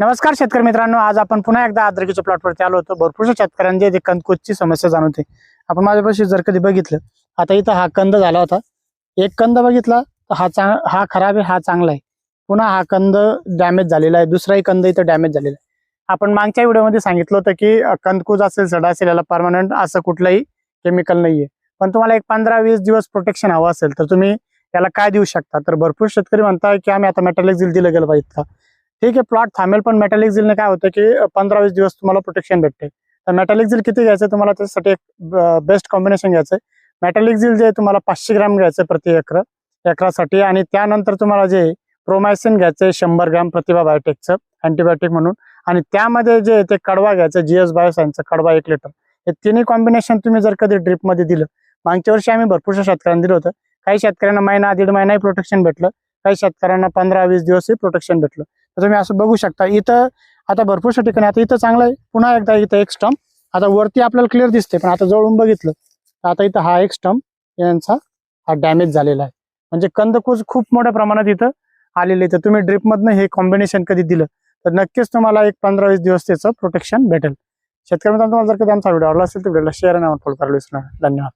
नमस्कार शेतकरी मित्रांनो आज आपण पुन्हा एकदा अद्रकीच्या प्लॉटवरती आलो होतो. भरपूरशा शेतकऱ्यांची ते कंदकुजची समस्या जाणवते. आपण माझ्यापाशी जर कधी बघितलं आता इथं हा कंद झाला होता. एक कंद बघितला तर हा चांग हा खराब आहे हा चांगला आहे. पुन्हा हा कंद डॅमेज झालेला आहे. दुसराही कंद इथं डॅमेज झालेला आहे. आपण मागच्या व्हिडिओमध्ये सांगितलं होतं की कंदकूज असेल सडा असेल याला परमनंट असं कुठलंही केमिकल नाहीये. पण तुम्हाला एक पंधरा वीस दिवस प्रोटेक्शन हवं असेल तर तुम्ही याला काय देऊ शकता? तर भरपूर शेतकरी म्हणता की आम्ही आता मेटॅलिक दिलं गेलं पाहिजे. ठीक आहे प्लॉट थांबेल पण मेटॅलिक झिलने काय होतं की पंधरा वीस दिवस तुम्हाला प्रोटेक्शन भेटते. तर मेटॅलिक झिल किती घ्यायचं तुम्हाला? त्याच्यासाठी एक बेस्ट कॉम्बिनेशन घ्यायचं मेटॅलिक झिल जे तुम्हाला पाचशे ग्रॅम घ्यायचं प्रति एकर एकरासाठी. आणि त्यानंतर तुम्हाला जे प्रोमायसिन घ्यायचं शंभर ग्रॅम प्रतिभा बायोटेकचं अँटीबायोटिक म्हणून. आणि त्यामध्ये जे ते कडवा घ्यायचं जीएस बायोसायन्सचं कडवा एक लिटर हे तिन्ही कॉम्बिनेशन तुम्ही जर कधी ड्रिपमध्ये दिलं मागच्या वर्षी आम्ही भरपूरशा शेतकऱ्यांना दिलं होतं. काही शेतकऱ्यांना महिना दीड महिनाही प्रोटेक्शन भेटलं. काही शेतकऱ्यांना पंधरा वीस दिवसही प्रोटेक्शन भेटलं. तर तुम्ही असं बघू शकता. इथं आता भरपूरशा ठिकाणी आता इथं चांगलं आहे. पुन्हा एकदा इथं एक स्टंप आता वरती आपल्याला क्लिअर दिसते पण आता जवळून बघितलं तर आता इथं हा एक स्टंप यांचा हा डॅमेज झालेला आहे. म्हणजे कंदकूज खूप मोठ्या प्रमाणात इथं आलेले तर तुम्ही ड्रिपमधनं हे कॉम्बिनेशन कधी दिलं तर नक्कीच तुम्हाला एक पंधरा वीस दिवस त्याचं प्रोटेक्शन भेटेल. शेतकरी मित्रांनो तुम्हाला जर कधी आमचा व्हिडिओ आवडला असेल तर व्हिडिओला शेअर आणि फॉलो करायला विसरणार धन्यवाद.